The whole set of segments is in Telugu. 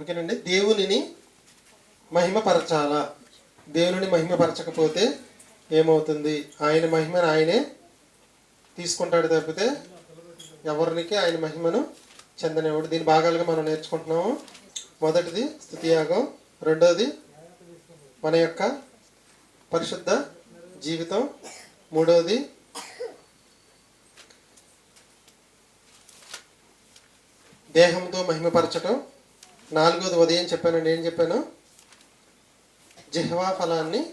ఓకేనండి దేవునిని మహిమపరచాలా? దేవుని మహిమపరచకపోతే ఏమవుతుంది? ఆయన మహిమను ఆయనే తీసుకుంటాడు తప్పితే ఎవరికి ఆయన మహిమను చెందనివాడు దీని భాగాలుగా మనం నేర్చుకుంటున్నాము. మొదటిది స్థుతియాగం. రెండోది మన యొక్క పరిశుద్ధ జీవితం. మూడోది దేహంతో మహిమపరచటం. నాలుగోది ఉదయం చెప్పానండి ఏం చెప్పాను. జిహ్వా ఫలాన్ని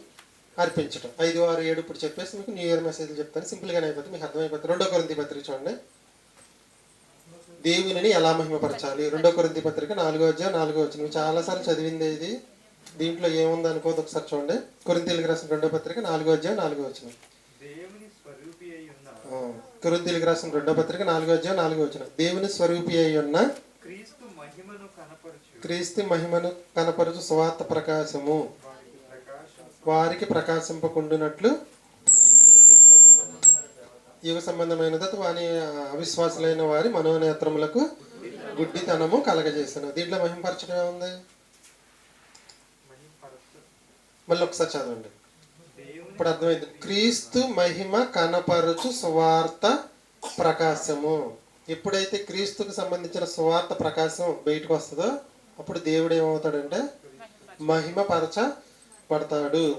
అర్పించటం. ఐదు ఆరు ఏడు ఇప్పుడు చెప్పేసి మీకు న్యూ ఇయర్ మెసేజ్లు చెప్తాను. సింపుల్గానే అయిపోతుంది మీకు అర్థమైపోతుంది. రెండో కొరింతి పత్రిక చూడండి. దేవునిని ఎలా మహిమపరచాలి? రెండో కొరింతి పత్రిక నాలుగో అధ్యాయం నాలుగో వచ్చిన చాలాసార్లు చదివింది ఇది. దీంట్లో ఏముంది అనుకోదు ఒకసారి చూడండి. కొరింతీలకు రాసిన రెండో పత్రిక నాలుగో అధ్యాయం నాలుగో వచ్చిన దేవుని కొరింతీలకు రాసిన రెండో పత్రిక నాలుగో అధ్యాయం నాలుగో వచ్చిన దేవుని స్వరూపి అయి ఉన్న క్రీస్తు మహిమను కనపరచు స్వార్థ ప్రకాశము. వారికి ప్రకాశింపకుండునట్లు యుగ సంబంధమైనది వాని అవిశ్వాసులైన వారి మనోనేత్రములకు గుడ్డితనము కలగజేసాను. దీంట్లో మహింపరచడం ఏముంది? మళ్ళీ ఒకసారి చదవండి. ఇప్పుడు అర్థమైంది. క్రీస్తు మహిమ కనపరచు స్వార్థ ప్రకాశము. ఎప్పుడైతే క్రీస్తుకు సంబంధించిన స్వార్థ ప్రకాశం బయటకు వస్తుందో అప్పుడు దేవుడు ఏమవుతాడంటే మహిమపరచబడతాడు.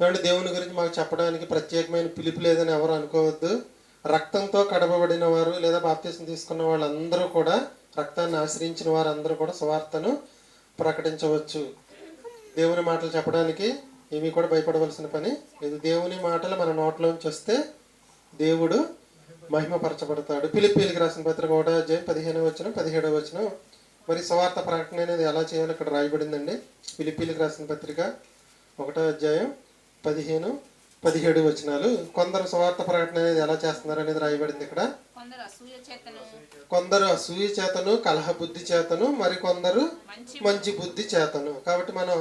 పరచబడతాడు దేవుని గురించి మాకు చెప్పడానికి ప్రత్యేకమైన పిలుపు లేదని ఎవరు అనుకోవద్దు. రక్తంతో కడపబడిన వారు లేదా బాప్తీసం తీసుకున్న వాళ్ళందరూ కూడా రక్తాన్ని ఆశ్రయించిన వారందరూ కూడా సువార్తను ప్రకటించవచ్చు. దేవుని మాటలు చెప్పడానికి ఏమీ కూడా భయపడవలసిన పని లేదు. దేవుని మాటలు మన నోట్లోంచి వస్తే దేవుడు మహిమపరచబడతాడు. పిలిపిలికి రాసిన పత్రిక ఒకటో అధ్యాయం పదిహేనవ వచ్చిన పదిహేడవ వచ్చిన మరి సువార్త ప్రకటన అనేది ఎలా చేయాలో ఇక్కడ రాయబడిందండి. పిలిపిలికి రాసిన పత్రిక ఒకటో అధ్యాయం పదిహేను పదిహేడు వచనాలు. కొందరు సువార్త ప్రకటన అనేది ఎలా చేస్తున్నారు అనేది రాయబడింది ఇక్కడ. కొందరు అసూయ చేతను. కలహ బుద్ధి చేతను మరి కొందరు మంచి బుద్ధి చేతను. కాబట్టి మనం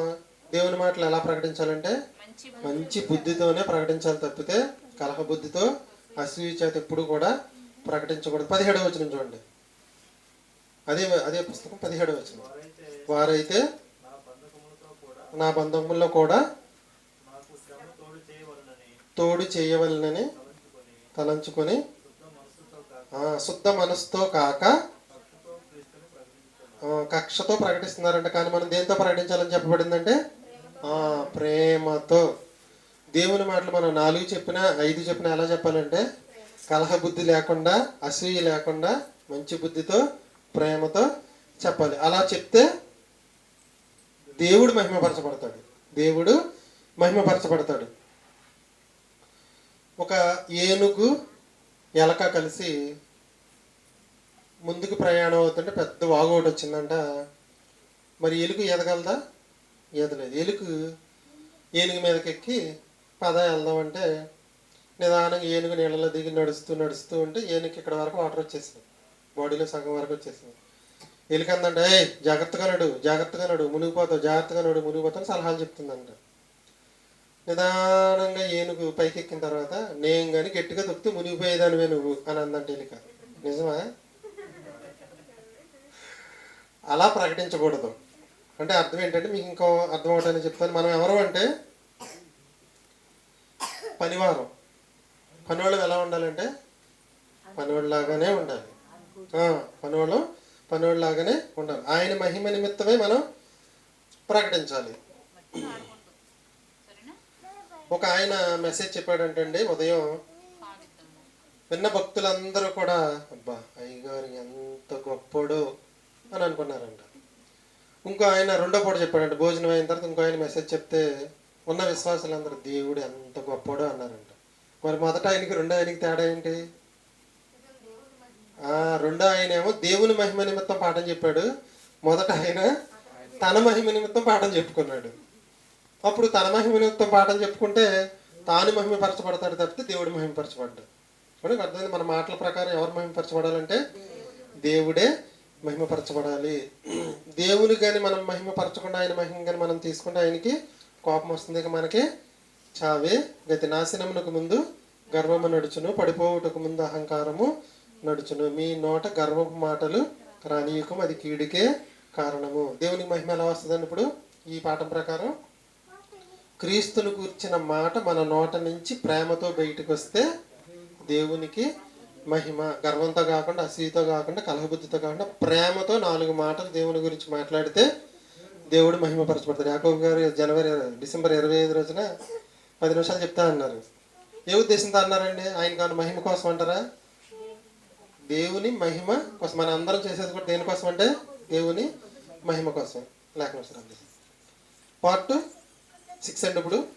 దేవుని మాటలు ఎలా ప్రకటించాలంటే మంచి మంచి బుద్ధితోనే ప్రకటించాలి తప్పితే కలహ బుద్ధితో అసూయ చేత ఎప్పుడు కూడా ప్రకటించకూడదు. పదిహేడవ వచనం చూడండి. అదే అదే పుస్తకం పదిహేడవ వచ్చిన వారైతే నా కూడా బంధముల్లో కూడా తోడు చేయవలనని తలంచుకొని శుద్ధ మనసుతో కాక కక్షతో ప్రకటిస్తున్నారంట. కానీ మనం దేంతో ప్రకటించాలని చెప్పబడిందంటే ఆ, ప్రేమతో. దేవుని మాటలు మనం నాలుగు చెప్పినా ఐదు చెప్పినా ఎలా చెప్పాలంటే కలహ బుద్ధి లేకుండా అసూయ లేకుండా మంచి బుద్ధితో ప్రేమతో చెప్పాలి. అలా చెప్తే దేవుడు మహిమపరచబడతాడు. దేవుడు మహిమపరచబడతాడు. ఒక ఏనుగు ఎలక కలిసి ముందుకు ప్రయాణం అవుతుంటే పెద్ద వాగు ఒకటి వచ్చిందంట. మరి ఎలుగు ఎదగలదా? ఎదలేదు ఎలుగు ఏనుగు మీదకి ఎక్కి పద వెళ్దామంటే నిదానంగా ఏనుగు నీళ్ళలో దిగి నడుస్తూ నడుస్తూ ఉంటే ఏనుగు ఇక్కడ వరకు వాటర్ వచ్చేసింది. బాడీలో సగం వరకు వచ్చేసింది. ఎలికందంట ఏ జాగ్రత్తగా నడు జాగ్రత్తగా నడు మునిగిపోతావు జాగ్రత్తగా నడు మునిగిపోతావు సలహాలు చెప్తుందంట. నిదానంగా ఏనుగు పైకి ఎక్కిన తర్వాత నేను కానీ గట్టిగా తొక్కితే మునిగిపోయేదానివే నువ్వు అని అందంట ఎలిక నిజమా? అలా ప్రకటించకూడదు. అంటే అర్థం ఏంటంటే మీకు ఇంకో అర్థం అవటానికి చెప్తాను. మనం ఎవరు అంటే పనివారం. పనివాళ్ళు ఎలా ఉండాలంటే పనివాళ్ళలాగానే ఉండాలి. పనివాళ్ళు పనివాళ్ళలాగానే ఉండాలి ఆయన మహిమ నిమిత్తమే మనం ప్రకటించాలి. ఒక ఆయన మెసేజ్ చెప్పాడంటండి ఉదయం విన్న భక్తులందరూ కూడా అబ్బా అయ్యగారు ఎంత గొప్పడు అని అనుకున్నారంట. ఇంకో ఆయన రెండో పూట చెప్పాడంట భోజనం అయిన తర్వాత ఇంకో ఆయన మెసేజ్ చెప్తే ఉన్న విశ్వాసులందరూ దేవుడు ఎంత గొప్పడో అన్నారంట. మరి మొదట ఆయనకి రెండో ఆయనకి తేడా ఏంటి? రెండో ఆయన ఏమో దేవుని మహిమ నిమిత్తం పాఠం చెప్పాడు. మొదట ఆయన తన మహిమ నిమిత్తం పాఠం చెప్పుకున్నాడు. అప్పుడు తన మహిమ నిమిత్తం పాఠం చెప్పుకుంటే తాను మహిమపరచబడతాడు తప్పితే దేవుడు మహిమపరచబడ్డాడు. చూడండి అర్థమైంది మన మాటల ప్రకారం ఎవరు మహిమపరచబడాలంటే దేవుడే మహిమపరచబడాలి. దేవుని కానీ మనం మహిమపరచకుండా ఆయన మహిమ కానీ మనం తీసుకుంటే ఆయనకి కోపం వస్తుంది. ఇక మనకి చావే గతి నాశనమునకు ముందు గర్వము నడుచును పడిపోవుటకు ముందు అహంకారము నడుచును. మీ నోట గర్వపు మాటలు రానీయకం అది కీడికే కారణము. దేవునికి మహిమ ఎలా వస్తుందండి ఇప్పుడు? ఈ పాఠం ప్రకారం క్రీస్తును కూర్చిన మాట మన నోట నుంచి ప్రేమతో బయటకు వస్తే దేవునికి మహిమ. గర్వంతో కాకుండా అసూయతో కాకుండా కలహబుద్ధితో కాకుండా ప్రేమతో నాలుగు మాటలు దేవుని గురించి మాట్లాడితే దేవుడు మహిమపరచబడతాడు. యాకోబు గారు జనవరి డిసెంబర్ ఇరవై ఐదు రోజున పది నిమిషాలు చెప్తా అన్నారు. ఏ ఉద్దేశంతో అన్నారండి? ఆయన కానీ మహిమ కోసం అంటారా? దేవుని మహిమ కోసం మన అందరం చేసేది కూడా దేనికోసం అంటే దేవుని మహిమ కోసం. లేఖనం పార్ట్ సిక్స్ అండి ఇప్పుడు.